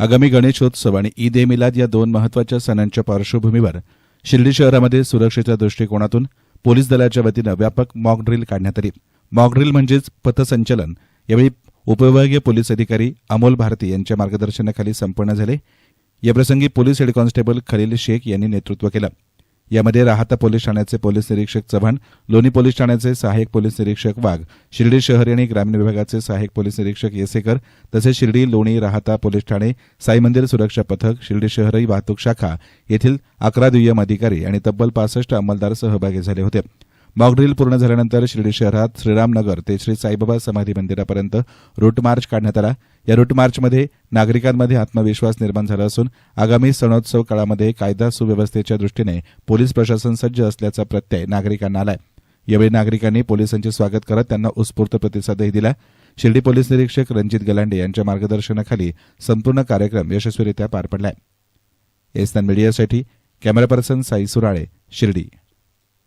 आगामी गणेशोत्सव आणि ईद ए मिलाद या दोन महत्त्वाच्या सणांच्या पार्श्वभूमीवर शिर्डी शहरामध्ये सुरक्षेच्या दृष्टिकोनातून पोलीस दलाच्या वतीनं व्यापक मॉक ड्रिल काढण्यात आली. मॉकड्रिल म्हणजेच पथसंचलन. यावेळी उपविभागीय पोलीस अधिकारी अमोल भारती यांच्या मार्गदर्शनाखाली संपन्न झाले. याप्रसंगी police head constable Khalil Shaikh यांनी नेतृत्व केलं. यामध्ये राहता पोलीस ठाण्याचे पोलीस निरीक्षक चव्हाण लोणी पोलीस ठाण्याचे सहाय्यक पोलीस निरीक्षक वाघ शिर्डी शहरी आणि ग्रामीण विभागाचे सहाय्यक पोलीस निरीक्षक येसेकर तसेच शिर्डी लोणी राहता पोलीस ठाणे साई मंदिर सुरक्षा पथक शिर्डी शहरी वाहतूक शाखा येथील अकरा दुय्यम अधिकारी आणि तब्बल पासष्ट अंमलदार सहभागी झाले होते. मॉकड्रिल पूर्ण झाल्यानंतर शिर्डी शहरात श्रीरामनगर ते श्री साईबाबा समाधी मंदिरापर्यंत रूट मार्च काढण्यात आला. या रूट मार्चमध्ये नागरिकांमध्ये आत्मविश्वास निर्माण झाला असून आगामी सणोत्सव काळामध्ये कायदा सुव्यवस्थेच्या दृष्टीने पोलीस प्रशासन सज्ज असल्याचा प्रत्यय नागरिकांना आलाय. यावेळी नागरिकांनी पोलिसांचे स्वागत करत त्यांना उत्स्फूर्त प्रतिसादही दिला. शिर्डी पोलीस निरीक्षक रणजित गलांडे यांच्या मार्गदर्शनाखाली संपूर्ण कार्यक्रम यशस्वीरित्या पार पडलाय. एस्तान मीडियासाठी कॅमेरा पर्सन साई सुराळे शिर्डी.